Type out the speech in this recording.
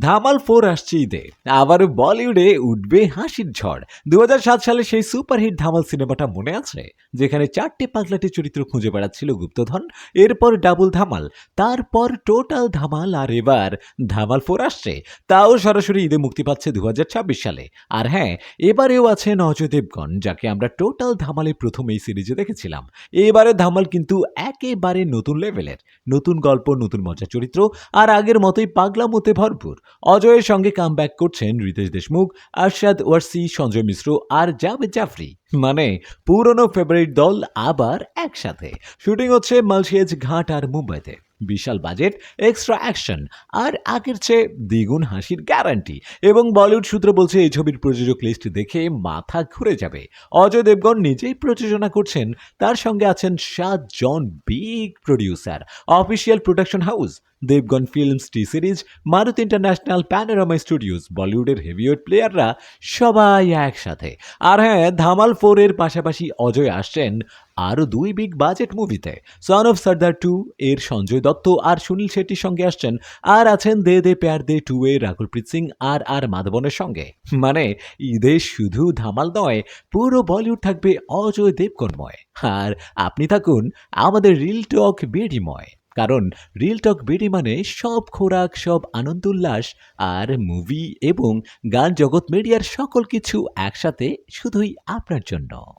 Dhamaal four আসছে ঈদে। আবার বলিউডে উঠবে হাসির ঝড়। দু হাজার সাত সালে সেই সুপারহিট ধামাল সিনেমাটা মনে আছে? যেখানে চারটে পাগলাটে চরিত্র খুঁজে বেড়াচ্ছিল গুপ্তধন, এরপর ডাবল ধামাল, তারপর টোটাল ধামাল, আর এবার ধামাল ফোর আসছে। তাও সরাসরি ঈদে মুক্তি পাচ্ছে দু হাজার ছাব্বিশ সালে। আর হ্যাঁ এবারেও আছে অজয় দেবগন, যাকে আমরা টোটাল ধামালে প্রথম এই সিরিজে দেখেছিলাম। এবারে ধামাল কিন্তু একেবারে নতুন লেভেলের নতুন গল্প, নতুন মজা চরিত্র, আর আগের মতোই পাগলামোতে ভরপুর। অজয়ের সঙ্গে কাম করছেন রিতেশ দেশমুখ, আরশাদ ওয়ার্সি, সঞ্জয় মিশ্র আর জাভেদ জাফরি। মানে পুরনো ফেভারিট দল আবার একসাথে। শুটিং হচ্ছে মালসিয়াজ ঘাট আর মুম্বাইতে। বিশাল বাজেট এক্সট্রা অ্যাকশন আর আগের চেয়ে দ্বিগুণ হাসির গ্যারান্টি এবং বলিউড সূত্র বলছে, এই ছবির প্রযোজক লিস্ট দেখে মাথা ঘুরে যাবে। অজয় দেবগন নিজেই প্রযোজনা করছেন, তার সঙ্গে আছেন সাতজন big producer official production house Devgn films T series Marut international panorama studios বলিউডের হেভিওয়েট প্লেয়াররা সবাই একসাথে। আর হ্যাঁ ধামাল ফোরের পাশাপাশি অজয় আসছেন আরও দুই বিগ বাজেট মুভিতে। সন অফ সর্দার টু এর সঞ্জয় দত্ত আর সুনীল শেট্টির সঙ্গে আসছেন আর আছেন দে দে প্যার দে টু এ রাহুলপ্রীত সিং আর আর মাধবনের সঙ্গে। মানে ঈদে শুধু ধামাল নয়, পুরো বলিউড থাকবে অজয় দেবগনময়। আর আপনি থাকুন আমাদের রিল টক বেডিময়। কারণ রিল টক বেডি মানে সব খোরাক, সব আনন্দ উল্লাস আর মুভি এবং গান জগৎ মিডিয়ার সকল কিছু একসাথে শুধুই আপনার জন্য।